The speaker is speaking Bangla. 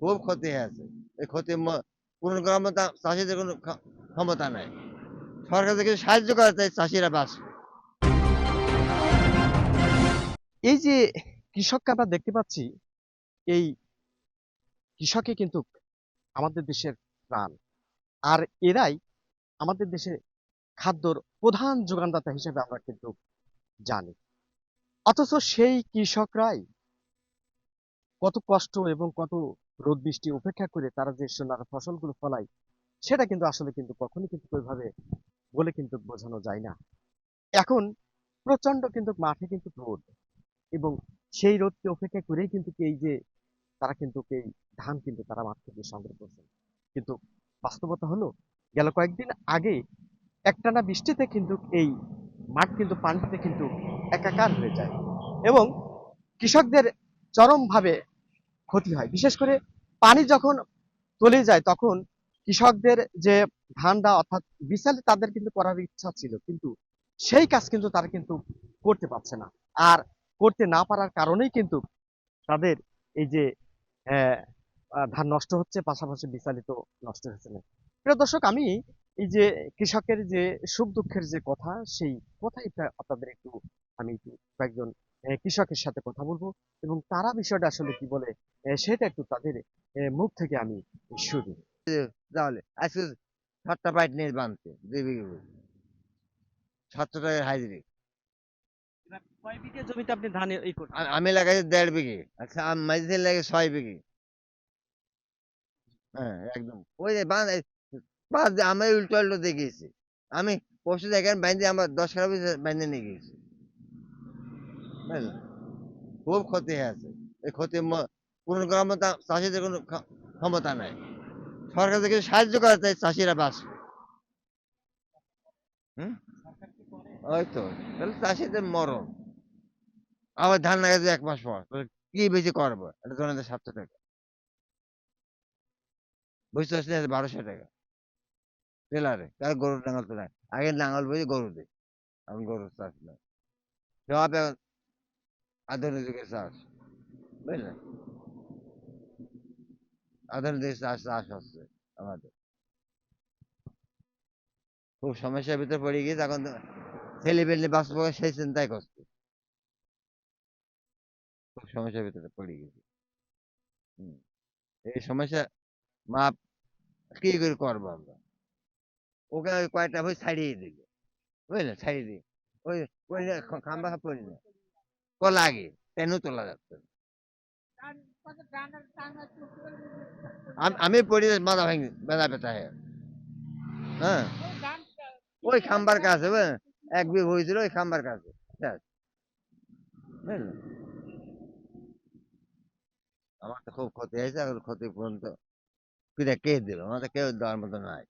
খুব ক্ষতি হয়েছে এই ক্ষতি পূরণ করার মতো চাষিদের কোনো ক্ষমতা নাই। সরকার থেকে সাহায্য করে তাই চাষিরা বাঁচবে এই যে কৃষককে আমরা দেখতে পাচ্ছি, এই কৃষকই কিন্তু আমাদের দেশের প্রাণ। আর এরাই আমাদের দেশে খাদ্যর প্রধান যোগানদাতা হিসেবে আমরা কিন্তু জানি। অথচ সেই কৃষকরাই কত কষ্ট এবং কত রোদ, বৃষ্টি উপেক্ষা করে তারা যে সোনার ফসলগুলো ফলায়, সেটা কিন্তু আসলে কিন্তু কখনই কিন্তু ওইভাবে বলে কিন্তু বোঝানো যায় না। এখন প্রচণ্ড কিন্তু মাঠে কিন্তু রোদ এবং সেই রোদকে উপেক্ষা করেই কিন্তু এই যে তারা কিন্তু এই ধান কিন্তু তারা মাঠ থেকে সংগ্রহ করছে কিন্তু বাস্তবতা হলো, গেল কয়েকদিন আগে একটানা বৃষ্টিতে কিন্তু এই মাঠ কিন্তু পানিতে কিন্তু একাকার হয়ে যায় এবং কৃষকদের চরমভাবে ক্ষতি হয়। বিশেষ করে পানি যখন চলে যায়, তখন কৃষকদের যে ধানটা অর্থাৎ বিশালে তাদের কিন্তু করার ইচ্ছা ছিল। কিন্তু সেই কাজ কিন্তু তারা কিন্তু করতে পারছে না। আর করতে না পারার কারণেই কিন্তু তাদের এই যে ধান নষ্ট হচ্ছে, পাশাপাশি বিচালিত নষ্ট হচ্ছে না। প্রিয় দর্শক, আমি এই যে কৃষকের যে সুখ দুঃখের যে কথা, সেই কথাই আপনাদের একটু, আমি একটু কয়েকজন কৃষকের সাথে কথা বলব এবং তারা বিষয়টা আসলে কি বলে সেটা একটু তাদের মুখ থেকে আমি শুনি। তাহলে আজকে সাতটা পাইট নিয়ে বানছে দুই বিঘে সাতশো টাকার হাজিরি কয় বিঘে জমিতে আপনি ধান এই করছেন? আমি লাগাইছি দেড় বিঘে আচ্ছা আমি মাঝে লাগে ছয় বিঘে। হ্যাঁ একদম। ওই যে বান বাদ আমি উল্টো উল্টো দিয়ে আমি পশু দেখেন বাইন্দে আমার দশ খারাপ বাইন্দে নিয়ে গেছি বুঝলেন? খুব ক্ষতি হয়েছে। এই ক্ষতি পূরণ করার মতো চাষিদের কোনো ক্ষমতা নাই। সরকার থেকে সাহায্য করে তাই চাষিরা হুম? ওই তো, তাহলে চাষিদের মরণ। আবার ধান লাগাতে এক মাস পর কি বেশি করব? এটা ধরেন সাতশো টাকা বুঝতে পারছি না বারোশো টাকা। টেলারে, তার গরু নাঙল তো নাই। আগে নাঙল বুঝি গরু দে। এখন গরু চাষ নাই আধুনিক যুগের চাষ বুঝলেন আধুনিক যুগের চাষ চাষ হচ্ছে আমাদের। খুব সমস্যার ভিতরে পড়ে গিয়ে তখন ছেলে পেলে বাঁচবো সেই চিন্তাই করছে। খুব সমস্যার ভিতরে পড়ে গেছি। এই সমস্যা মাপ কি করে করব আমরা? ওকে কয়টা বই ছাড়িয়ে দিল বুঝলেন ছাড়িয়ে দিই ওই ওই খাম্বা পড়ি না ক লাগে তেনও তোলা যাচ্ছে আমি পড়ি মাথা ভাঙি বেদা পেতা হয়ে। ওই খাম্বার কাছে? এক বিঘ হয়েছিল ওই খাম্বার কাছে। আমার তো খুব ক্ষতি হয়েছে এখন ক্ষতি পর্যন্ত ফিরে কে দিল আমার তো কেউ দেওয়ার মতো নাই।